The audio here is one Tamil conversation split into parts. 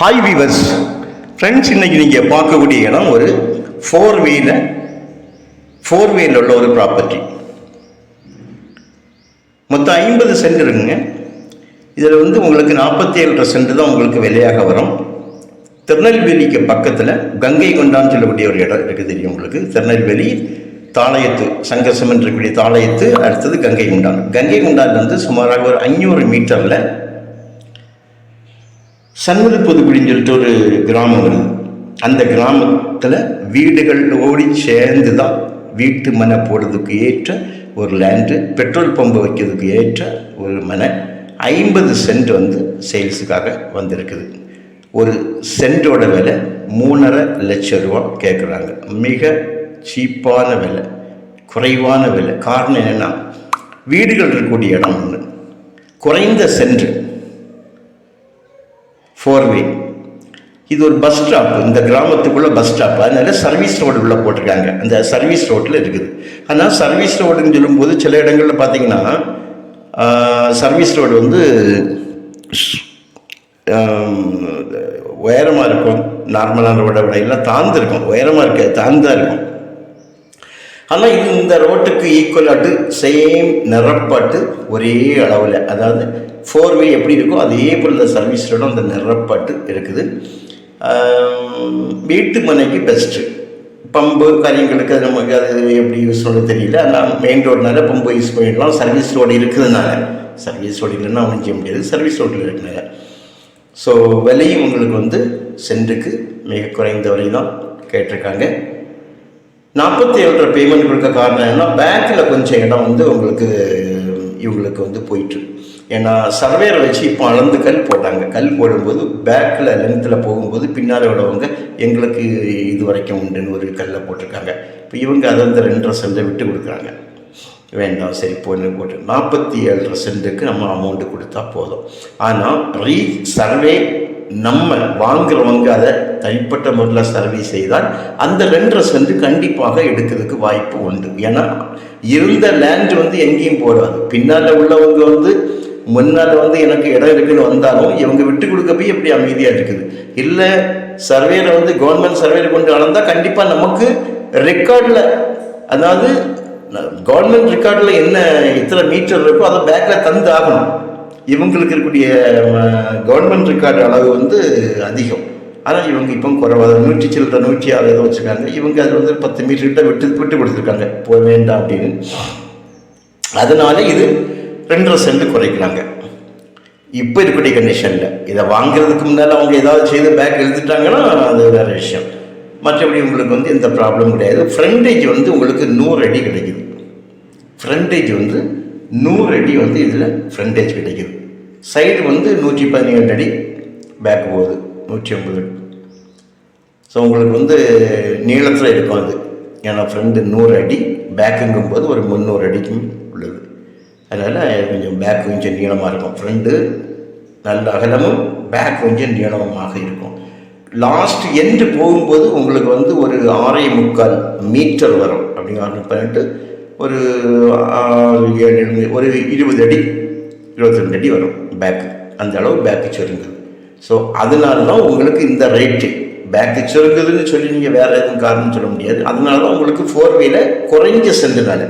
ஹாய் வீவர்ஸ் ஃப்ரெண்ட்ஸ் இன்றைக்கி நீங்கள் பார்க்கக்கூடிய இடம் ஒரு ஃபோர் வீல ஃபோர் வீல் உள்ள ஒரு ப்ராப்பர்ட்டி மொத்தம் ஐம்பது சென்ட் இருக்குங்க. இதில் வந்து உங்களுக்கு நாற்பத்தி ஏழரை சென்ட் தான் உங்களுக்கு விலையாக வரும். திருநெல்வேலிக்கு பக்கத்தில் கங்கை கொண்டான்னு சொல்லக்கூடிய ஒரு இடம் இருக்குது தெரியும் உங்களுக்கு. திருநெல்வேலி தாளையத்து சங்கசமன் இருக்கக்கூடிய தாளையத்து அடுத்தது கங்கை குண்டான். கங்கை குண்டான் வந்து சுமாராக ஒரு அஞ்சூறு மீட்டரில் சண்முக புதுக்குடின்னு சொல்லிட்டு ஒரு கிராமம் வருது. அந்த கிராமத்தில் வீடுகள் ஓடி சேர்ந்து தான் வீட்டு மனை போடுறதுக்கு ஏற்ற ஒரு லேண்டு பெட்ரோல் பம்பு வைக்கிறதுக்கு ஏற்ற ஒரு மனை ஐம்பது சென்ட் வந்து சேல்ஸுக்காக வந்திருக்குது. ஒரு சென்ட்டோட விலை மூணரை லட்சம் ரூபா கேட்குறாங்க மிக சீப்பான விலை குறைவான விலை. காரணம் என்னென்னா வீடுகள் இருக்கக்கூடிய இடம் ஒன்று குறைந்த சென்ட் ஃபோர் வே இது ஒரு பஸ் ஸ்டாப் இந்த கிராமத்துக்குள்ளே பஸ் ஸ்டாப் அதனால சர்வீஸ் ரோடு உள்ள போட்டிருக்காங்க. அந்த சர்வீஸ் ரோட்டில் இருக்குது. ஆனால் சர்வீஸ் ரோடுன்னு சொல்லும்போது சில இடங்களில் பார்த்தீங்கன்னா சர்வீஸ் ரோடு வந்து உயரமாக இருக்கும். நார்மலான ரோடை விட எல்லாம் தாழ்ந்து இருக்கும் உயரமாக இருக்க தாழ்ந்தா இருக்கும். ஆனால் இது இந்த ரோட்டுக்கு ஈக்குவலாட்டு சேம் நிறப்பாட்டு ஒரே அளவில். அதாவது ஃபோர் வே எப்படி இருக்கோ அதே போல் இந்த சர்வீஸ் ரோடும் அந்த நிறப்பாட்டு இருக்குது. வீட்டு மனைக்கு பெஸ்ட்டு பம்பு காரியங்களுக்கு அது நமக்கு அது எப்படி யூஸ் பண்ண தெரியல. ஆனால் மெயின் ரோடுனால பம்பு யூஸ் பண்ணிடலாம். சர்வீஸ் ரோடு இருக்குதுனால சர்வீஸ் ரோடு இல்லைன்னா ஒன்றும் செய்ய முடியாது. சர்வீஸ் ரோட்டில் இருக்கிறனால ஸோ விலையும் உங்களுக்கு வந்து சென்ட்டுக்கு மிக குறைந்த வரை தான் கேட்டிருக்காங்க. நாற்பத்தி ஏழு பேமெண்ட் கொடுக்க காரணம் என்ன பேங்க்கில் கொஞ்சம் இடம் வந்து உங்களுக்கு இவங்களுக்கு வந்து போயிட்டு ஏன்னா சர்வேரை வச்சு இப்போ அளந்து கல் போட்டாங்க. கல் போடும்போது பேக்கில் லென்த்தில் போகும்போது பின்னால் உள்ளவங்க எங்களுக்கு இது வரைக்கும் உண்டுன்னு ஒரு கல்லை போட்டிருக்காங்க. இப்போ இவங்க அதை வந்து ரெண்டரை சென்ட்டை விட்டு கொடுக்குறாங்க. வேண்டாம் சரி போன்னு போட்டு நாற்பத்தி ஏழரை சென்ட்டுக்கு நம்ம அமௌண்ட்டு கொடுத்தா போதும். ஆனால் ரீ சர்வே நம்ம வாங்குறவங்க அதை தனிப்பட்ட முறையில் சர்வே செய்தால் அந்த ரெண்டரை வந்து கண்டிப்பாக எடுக்கிறதுக்கு வாய்ப்பு உண்டு. ஏன்னா இருந்த லேண்ட் வந்து எங்கேயும் போடாது பின்னால் உள்ளவங்க வந்து முன்னால் வந்து எனக்கு இடம் இருக்குன்னு வந்தாலும் இவங்க விட்டு கொடுக்க போய் எப்படி அமைதியாக இருக்குது? இல்லை சர்வேல வந்து கவர்மெண்ட் சர்வேல கொண்டு நடந்தால் கண்டிப்பாக நமக்கு ரெக்கார்டில் அதாவது கவர்மெண்ட் ரெக்கார்டில் என்ன இத்தனை மீட்டர் இருக்கோ அதை பேக்கில் தந்து ஆகணும். இவங்களுக்கு இருக்கக்கூடிய கவர்மெண்ட் ரெக்கார்டு அளவு வந்து அதிகம். ஆனால் இவங்க இப்போ குறைவாக நூற்றி சில்லற நூற்றி ஆறு ஏதோ வச்சுருக்காங்க. இவங்க அது வந்து பத்து மீட்டர்கிட்ட விட்டு விட்டு கொடுத்துருக்காங்க. போக வேண்டாம் அப்படின்னு. அதனால இது ரெண்டரை சென்ட் குறைக்கிறாங்க. இப்போ இருக்கக்கூடிய கண்டிஷனில் இதை வாங்குறதுக்கு முன்னால் அவங்க ஏதாவது செய்து பேக் எழுதிட்டாங்கன்னா அது வேற விஷயம். மற்றபடி உங்களுக்கு வந்து எந்த ப்ராப்ளம் கிடையாது. ஃப்ரண்டேஜ் வந்து உங்களுக்கு நூறு அடி கிடைக்குது. ஃப்ரண்டேஜ் வந்து நூறு அடி வந்து இதில் ஃப்ரண்டேஜ் கிடைக்குது சைடு வந்து நூற்றி பதினேழு அடி பேக் போகுது. நூற்றி ஐம்பது ஸோ உங்களுக்கு வந்து நீளத்தில் இருக்கும் அது. ஏன்னா ஃப்ரெண்டு நூறு அடி பேக்குங்கும் போது ஒரு முந்நூறு அடிக்கும் உள்ளது. அதனால் கொஞ்சம் பேக் கொஞ்சம் நீளமாக இருக்கும். ஃப்ரெண்டு நல்ல அகலமும் பேக் கொஞ்சம் நீளமாக இருக்கும். லாஸ்ட் எண்டு போகும்போது உங்களுக்கு வந்து ஒரு ஆறே முக்கால் மீட்டர் வரும். அப்படிங்கிற பண்ணிட்டு ஒரு ஏழு ஒரு இருபது அடி இருபத்தி ரெண்டு அடி வரும் பேக்கு அந்த அளவு பேக்கு சுருங்குது ஸோ அதனால தான் உங்களுக்கு இந்த ரேட்டு பேக்கு சுருங்குதுன்னு சொல்லி நீங்கள் வேறு எதுவும் காரணம் சொல்ல முடியாது. அதனால தான் உங்களுக்கு ஃபோர் வீலர் குறைஞ்ச சென்றுனால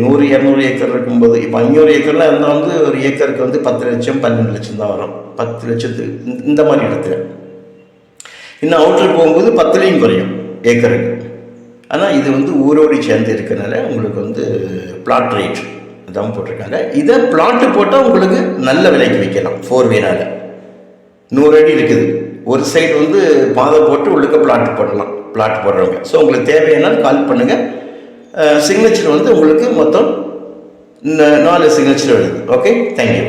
நூறு இரநூறு ஏக்கர் இருக்கும்போது இப்போ அஞ்சூறு ஏக்கர்லாம் இருந்தால் வந்து ஒரு ஏக்கருக்கு வந்து பத்து லட்சம் பன்னெண்டு லட்சம் தான் வரும். பத்து லட்சத்து இந்த- இந்த மாதிரி இடத்துல. இன்னும் அவுட்டர் போகும்போது பத்துலேயும் குறையும் ஏக்கருக்கு. ஆனால் இது வந்து ஊரோடு சேர்ந்து இருக்கிறனால உங்களுக்கு வந்து பிளாட் ரேட் அதான் போட்டிருக்காங்க. இதை பிளாட்டு போட்டால் உங்களுக்கு நல்ல விலைக்கு விற்கலாம் ஃபோர் வேனால நூறு அடி இருக்குது. ஒரு சைடு வந்து பாதை போட்டு உள்ளுக்க பிளாட் போடலாம் பிளாட் போடுறவங்க. ஸோ உங்களுக்கு தேவையானால் கால் பண்ணுங்கள் சிக்னேச்சர் வந்து உங்களுக்கு மொத்தம் நாலு சிக்னேச்சர் வருது. Okay thank you